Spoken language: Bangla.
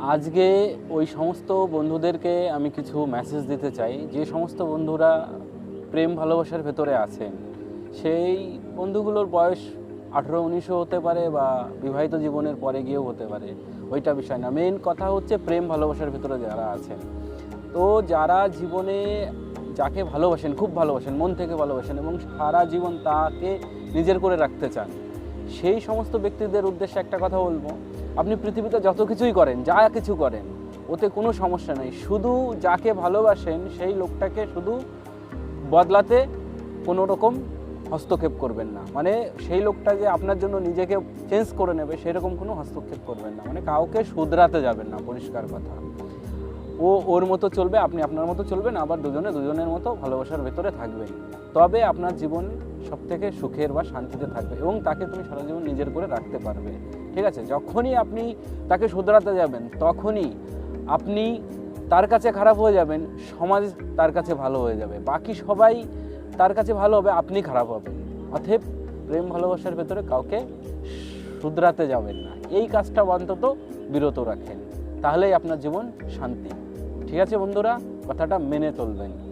আজকে ওই সমস্ত বন্ধুদেরকে আমি কিছু মেসেজ দিতে চাই। যে সমস্ত বন্ধুরা প্রেম ভালোবাসার ভেতরে আছেন, সেই বন্ধুগুলোর বয়স আঠেরো, উনিশও হতে পারে বা বিবাহিত জীবনের পরে গিয়েও হতে পারে, ওইটা বিষয় না। মেন কথা হচ্ছে প্রেম ভালোবাসার ভেতরে যারা আছেন। তো যারা জীবনে যাকে ভালোবাসেন, খুব ভালোবাসেন, মন থেকে ভালোবাসেন এবং সারা জীবন তাকে নিজের করে রাখতে চান, সেই সমস্ত ব্যক্তিদের উদ্দেশ্যে একটা কথা বলব। আপনি পৃথিবীতে যত কিছুই করেন, যা কিছু করেন, ওতে কোনো সমস্যা নেই। শুধু যাকে ভালোবাসেন, সেই লোকটাকে শুধু বদলাতে কোনো রকম হস্তক্ষেপ করবেন না। মানে সেই লোকটা যে আপনার জন্য নিজেকে চেঞ্জ করে নেবে, সেরকম কোনো হস্তক্ষেপ করবেন না। মানে কাউকে শুধরাতে যাবেন না, পরিষ্কার কথা। ও ওর মতো চলবে, আপনি আপনার মতো চলবেন, আবার দুজনে দুজনের মতো ভালোবাসার ভেতরে থাকবেন। তবে আপনার জীবন সব থেকে সুখের বা শান্তিতে থাকবে এবং তাকে তুমি সারা জীবন নিজের করে রাখতে পারবে। ঠিক আছে? যখনই আপনি তাকে শুধরাতে যাবেন, তখনই আপনি তার কাছে খারাপ হয়ে যাবেন, সমাজ তার কাছে ভালো হয়ে যাবে। বাকি সবাই তার কাছে ভালো হবে, আপনি খারাপ হবেন। অতএব প্রেম ভালোবাসার ভেতরে কাউকে শুধরাতে যাবেন না। এই কাজটা অন্তত বিরত রাখেন। তাহলেই আপনার জীবন শান্তি। ঠিক আছে বন্ধুরা? কথাটা মেনে চলবেন।